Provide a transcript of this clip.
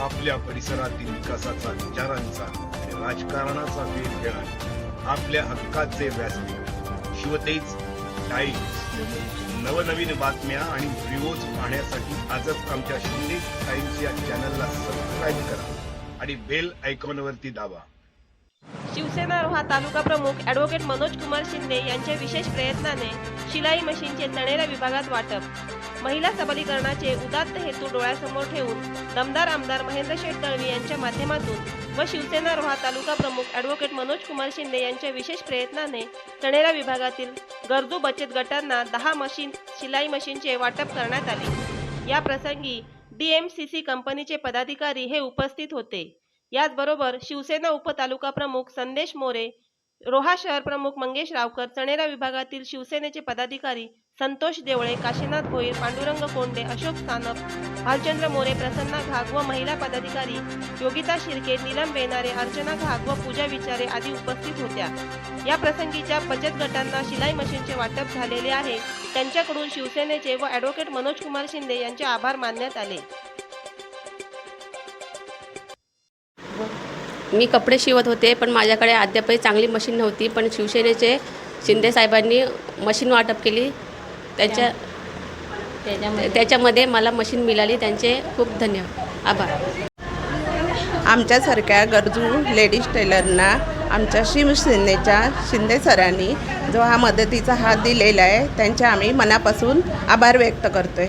आपल्या परिसरातील विकासाचा विचारांचा राजकारणाचा वेध घेणार आपल्या हक्काचे व्यासपीठ. शिवतेज टाइम्स. नवनवीन बातम्या आणि व्हिडिओज पाहण्यासाठी आजच आमच्या शिंदे टाइम्स या चॅनलला सबस्क्राईब करा आणि बेल आयकॉनवरती दाबा. शिवसेना रोहा तालुका प्रमुख ॲडव्होकेट मनोज कुमार शिंदे यांच्या विशेष प्रयत्नाने शिलाई मशीनचे तणेरा विभागात वाटप. महिला सबलीकरणाचे उदात्त हेतू डोळ्यासमोर ठेवून दमदार आमदार महेंद्र शेठ दळवी यांच्या माध्यमातून व शिवसेना रोहा तालुका प्रमुख ॲडव्होकेट मनोज कुमार शिंदे यांच्या विशेष प्रयत्नाने तणेरा विभागातील गरजू बचत गटांना दहा मशीन शिलाई मशीनचे वाटप करण्यात आले. या प्रसंगी डीएमसीसी कंपनीचे पदाधिकारी हे उपस्थित होते. याचबरोबर शिवसेना उपतालुका प्रमुख संदेश मोरे रोहा शहर प्रमुख मंगेश रावकर चणेरा विभागातील शिवसेनेचे पदाधिकारी संतोष देवळे काशीनाथ भोईर पांडुरंग कोंडे अशोक सानप भालचंद्र मोरे प्रसन्ना घाग व महिला पदाधिकारी योगिता शिर्के नीलम बेनारे अर्चना घाग व पूजा विचारे आदी उपस्थित होत्या. या प्रसंगीच्या बचत गटांना शिलाई मशीनचे वाटप झालेले आहे. त्यांच्याकडून शिवसेनेचे व ॲडव्होकेट मनोज कुमार शिंदे यांचे आभार मानण्यात आले. मी कपडे शिवत होते पण माझ्याकडे अद्यापही चांगली मशीन नव्हती. पण शिवसेनेचे शिंदे साहेबांनी मशीन वाटप केली. त्यांच्या त्याच्यामध्ये. मला मशीन मिळाली. त्यांचे खूप धन्यवाद. आभार. आमच्यासारख्या गरजू लेडीज टेलरना आमच्या शिवसेनेच्या शिंदे सरांनी जो हा मदतीचा हात दिलेला आहे त्यांचे आम्ही मनापासून आभार व्यक्त करतोय.